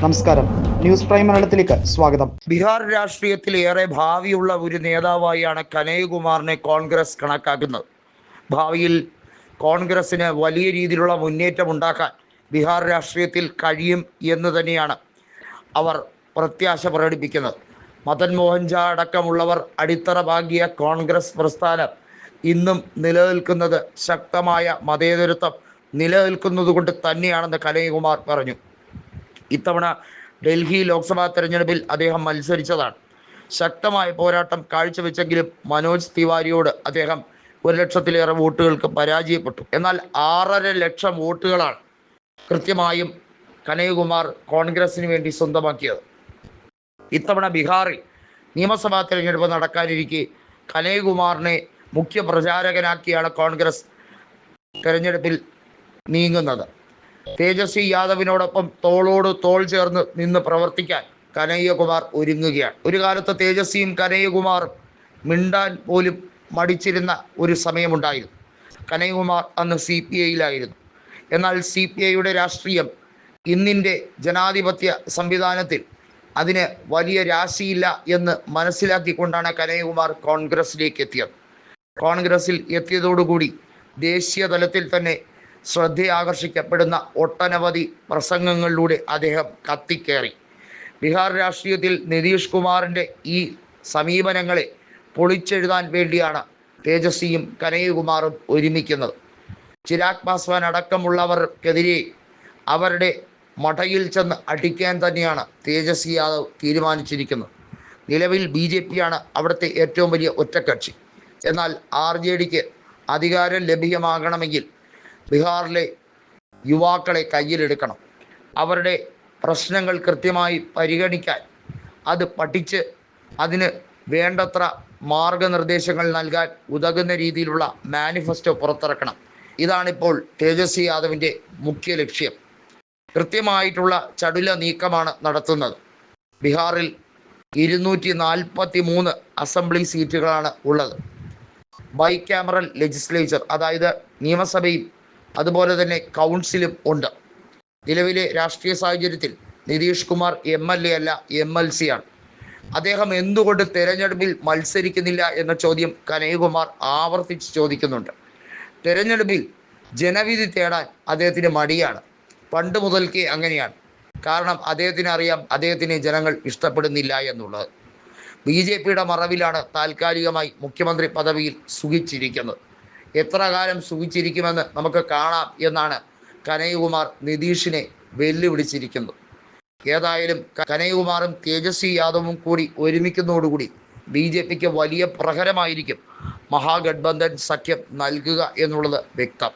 നമസ്കാരം. News prime മലയാളത്തിലേക്ക് സ്വാഗതം. ബീഹാർ രാഷ്ട്രീയത്തിൽ ഏറെ ഭാവിയുള്ള ഒരു നേതാവായാണ് കനയ്യകുമാറിനെ കോൺഗ്രസ് കണക്കാക്കുന്നത്. ഭാവിയിൽ കോൺഗ്രസിന് വലിയ രീതിയിലുള്ള മുന്നേറ്റം ഉണ്ടാക്കാൻ ബീഹാർ രാഷ്ട്രീയത്തിൽ കഴിയും എന്ന് തന്നെയാണ് അവർ പ്രത്യാശ പ്രകടിപ്പിക്കുന്നത്. മദൻ മോഹൻ ഝാ അടക്കമുള്ളവർ അടിത്തറ കോൺഗ്രസ് പ്രസ്ഥാനം ഇന്നും നിലനിൽക്കുന്നത് ശക്തമായ മതേതരത്വം നിലനിൽക്കുന്നത് കൊണ്ട് തന്നെയാണെന്ന് കനയ്യകുമാർ പറഞ്ഞു. ഇത്തവണ ഡൽഹി ലോക്സഭാ തെരഞ്ഞെടുപ്പിൽ അദ്ദേഹം മത്സരിച്ചതാണ്. ശക്തമായ പോരാട്ടം കാഴ്ചവെച്ചെങ്കിലും മനോജ് തിവാരിയോട് അദ്ദേഹം ഒരു ലക്ഷത്തിലേറെ വോട്ടുകൾക്ക് പരാജയപ്പെട്ടു. എന്നാൽ ആറര ലക്ഷം വോട്ടുകളാണ് കൃത്യമായും കനയ്യകുമാർ കോൺഗ്രസിന് വേണ്ടി സ്വന്തമാക്കിയത്. ഇത്തവണ ബീഹാറിൽ നിയമസഭാ തെരഞ്ഞെടുപ്പ് നടക്കാനിരിക്കെ കനയ്യകുമാറിനെ മുഖ്യ പ്രചാരകനാക്കിയാണ് കോൺഗ്രസ് തെരഞ്ഞെടുപ്പിൽ നീങ്ങുന്നത്. തേജസ്വി യാദവിനോടൊപ്പം തോളോട് തോൾ ചേർന്ന് നിന്ന് പ്രവർത്തിക്കാൻ കനയ്യകുമാർ ഒരുങ്ങുകയാണ്. ഒരു കാലത്ത് തേജസ്വിയും കനയ്യകുമാറും മിണ്ടാൻ പോലും മടിച്ചിരുന്ന ഒരു സമയമുണ്ടായിരുന്നു. കനയ്യകുമാർ അന്ന് സി പി ഐയിലായിരുന്നു. എന്നാൽ സി പി ഐയുടെ രാഷ്ട്രീയം ഇന്നിന്റെ ജനാധിപത്യ സംവിധാനത്തിൽ അതിന് വലിയ രാശിയില്ല എന്ന് മനസ്സിലാക്കിക്കൊണ്ടാണ് കനയ്യകുമാർ കോൺഗ്രസിലേക്ക് എത്തിയത്. കോൺഗ്രസിൽ എത്തിയതോടുകൂടി ദേശീയ തലത്തിൽ തന്നെ ശ്രദ്ധയാകർഷിക്കപ്പെടുന്ന ഒട്ടനവധി പ്രസംഗങ്ങളിലൂടെ അദ്ദേഹം കത്തിക്കേറി. ബീഹാർ രാഷ്ട്രീയത്തിൽ നിതീഷ് കുമാറിന്റെ ഈ സമീപനങ്ങളെ പൊളിച്ചെഴുതാൻ വേണ്ടിയാണ് തേജസ്വിയും കനയ്യകുമാറും ഒരുമിക്കുന്നത്. ചിരാഗ് പാസ്വാൻ അടക്കമുള്ളവർക്കെതിരെ അവരുടെ മഠയിൽ ചെന്ന് അടിക്കാൻ തന്നെയാണ് തേജസ്വി യാദവ് തീരുമാനിച്ചിരിക്കുന്നത്. നിലവിൽ ബി ജെ പിയാണ് അവിടുത്തെ ഏറ്റവും വലിയ ഒറ്റക്കക്ഷി. എന്നാൽ ആർ ജെ ഡിക്ക് അധികാരം ലഭ്യമാകണമെങ്കിൽ ബീഹാറിലെ യുവാക്കളെ കയ്യിലെടുക്കണം. അവരുടെ പ്രശ്നങ്ങൾ കൃത്യമായി പരിഗണിക്കാൻ അത് പഠിച്ച് അതിന് വേണ്ടത്ര മാർഗനിർദ്ദേശങ്ങൾ നൽകാൻ ഉതകുന്ന രീതിയിലുള്ള മാനിഫെസ്റ്റോ പുറത്തിറക്കണം. ഇതാണിപ്പോൾ തേജസ്വി യാദവിന്റെ മുഖ്യ ലക്ഷ്യം. കൃത്യമായിട്ടുള്ള ചടുല നീക്കമാണ് നടത്തുന്നത്. ബീഹാറിൽ ഇരുന്നൂറ്റി നാൽപ്പത്തി മൂന്ന് അസംബ്ലി സീറ്റുകളാണ് ഉള്ളത്. ബൈ ക്യാമറൽ ലെജിസ്ലേച്ചർ അതായത് നിയമസഭയും അതുപോലെ തന്നെ കൗൺസിലും ഉണ്ട്. നിലവിലെ രാഷ്ട്രീയ സാഹചര്യത്തിൽ Nitish Kumar M L A അല്ല എം എൽ സി ആണ്. അദ്ദേഹം എന്തുകൊണ്ട് തെരഞ്ഞെടുപ്പിൽ മത്സരിക്കുന്നില്ല എന്ന ചോദ്യം കനയ്യകുമാർ ആവർത്തിച്ച് ചോദിക്കുന്നുണ്ട്. തെരഞ്ഞെടുപ്പിൽ ജനവിധി തേടാൻ അദ്ദേഹത്തിന് മടിയാണ്. പണ്ട് മുതൽക്കേ അങ്ങനെയാണ്. കാരണം അദ്ദേഹത്തിന് അറിയാം അദ്ദേഹത്തിന് ജനങ്ങൾ ഇഷ്ടപ്പെടുന്നില്ല എന്നുള്ളത്. ബി ജെ പിയുടെ മറവിലാണ് താൽക്കാലികമായി മുഖ്യമന്ത്രി പദവിയിൽ സുഖിച്ചിരിക്കുന്നത്. എത്ര കാലം സൂചിച്ചിരിക്കുമെന്ന് നമുക്ക് കാണാം എന്നാണ് കനയ്യകുമാർ നിതീഷിനെ വെല്ലുവിളിച്ചിരിക്കുന്നത്. ഏതായാലും കനയ്യകുമാറും തേജസ്വി യാദവും കൂടി ഒരുമിക്കുന്നതോടുകൂടി ബി ജെ പിക്ക് വലിയ പ്രഹരമായിരിക്കും. മഹാഗഡ്ബന്ധൻ സഖ്യം നൽകുക എന്നുള്ളത് വ്യക്തം.